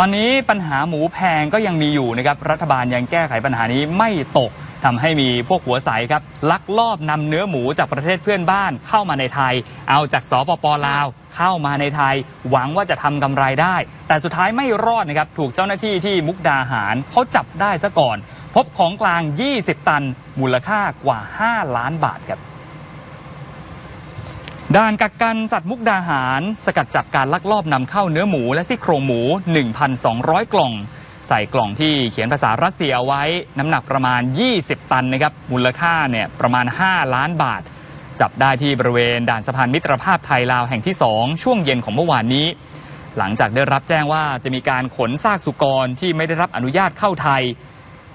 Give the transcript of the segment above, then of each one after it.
ตอนนี้ปัญหาหมูแพงก็ยังมีอยู่นะครับรัฐบาลยังแก้ไขปัญหานี้ไม่ตกทำให้มีพวกหัวใสครับ ลักลอบนำเนื้อหมูจากประเทศเพื่อนบ้านเข้ามาในไทย เอาจากสปปลาวเข้ามาในไทย หวังว่าจะทำกำไรได้ แต่สุดท้ายไม่รอดนะครับ ถูกเจ้าหน้าที่ที่มุกดาหารเขาจับได้ซะก่อน พบของกลาง 20 ตัน มูลค่ากว่า 5 ล้านบาทครับ ด่านกักกันสัตว์มุกดาหาร สกัดจับการลักลอบนำเข้าเนื้อหมูและซี่โครงหมู 1,200 กล่อง ใส่กล่องที่เขียนภาษารัสเซียเอาไว้น้ำหนักประมาณ 20 ตันนะครับมูลค่าเนี่ยประมาณ 5 ล้านบาท จับได้ที่บริเวณด่านสะพานมิตรภาพไทยลาวแห่งที่ 2 ช่วงเย็นของเมื่อวานนี้ หลังจากได้รับแจ้งว่าจะมีการขนซากสุกรที่ไม่ได้รับอนุญาตเข้าไทย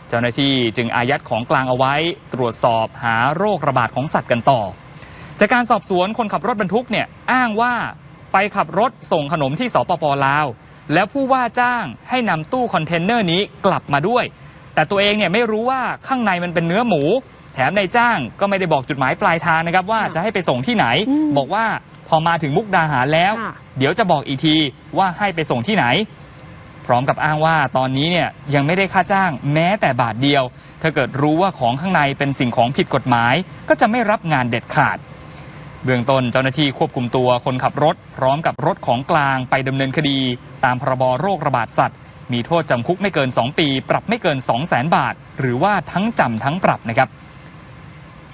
เจ้าหน้าที่จึงอายัดของกลางเอาไว้ ตรวจสอบหาโรคระบาดของสัตว์กันต่อ จากการสอบสวนคนขับรถบรรทุกเนี่ยอ้างว่าไปขับรถส่งขนมที่สปปลาว แล้วผู้ว่าจ้างให้นำตู้คอนเทนเนอร์นี้กลับมาด้วย แต่ตัวเองเนี่ยไม่รู้ว่าข้างในมันเป็นเนื้อหมู แถมนายจ้างก็ไม่ได้บอกจุดหมายปลายทางนะครับว่าค่ะจะให้ไปส่งที่ไหนอืมบอกว่าพอมาถึงมุกดาหารแล้วค่ะเดี๋ยวจะบอกอีกทีว่าให้ไปส่งที่ไหน พร้อมกับอ้างว่าตอนนี้เนี่ยยังไม่ได้ค่าจ้างแม้แต่บาทเดียว ถ้าเกิดรู้ว่าของข้างในเป็นสิ่งของผิดกฎหมาย ก็จะไม่รับงานเด็ดขาด เบื้องต้นเจ้าหน้าที่ควบคุมตัวคนขับรถ พร้อมกับรถของกลางไปดำเนินคดี ตามพรบโรคระบาดสัตว์ มีโทษจำคุกไม่เกิน 2 ปี ปรับไม่เกิน 2 0 0แสนบาท หรือว่าทั้งจำทั้งปรับนะครับ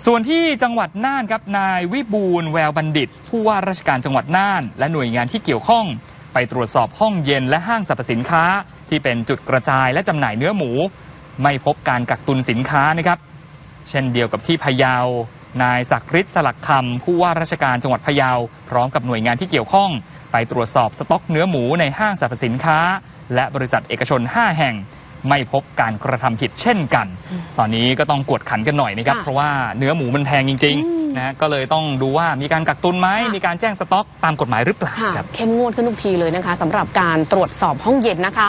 ส่วนที่จังหวัดน่านครับนายวิบูลแววบัณฑิต ผู้ว่าราชการจังหวัดน่าน และหน่วยงานที่เกี่ยวข้อง ไปตรวจสอบห้องเย็นและห้างสรรพสินค้า ที่เป็นจุดกระจายและจำหน่ายเนื้อหมู ไม่พบการกักตุนสินค้านะครับ เช่นเดียวกับที่พะเยา นายศักดิ์ฤทธิ์สลักคำผู้ว่าราชการจังหวัดพะเยา พร้อมกับหน่วยงานที่เกี่ยวข้อง ไปตรวจสอบสต็อกเนื้อหมูในห้างสรรพสินค้า และบริษัทเอกชน 5 แห่ง ไม่พบการกระทำผิดเช่นกัน ตอนนี้ก็ต้องกวดขันกันหน่อยนะครับค่ะเพราะว่าเนื้อหมูมันแพงจริงๆนะก็เลยต้องดูว่ามีการกักตุนไหมค่ะมีการแจ้งสต็อกตามกฎหมายหรือเปล่าค่ะครับเข้มงวดขึ้นทุกทีเลยนะคะสำหรับการตรวจสอบห้องเย็นนะคะ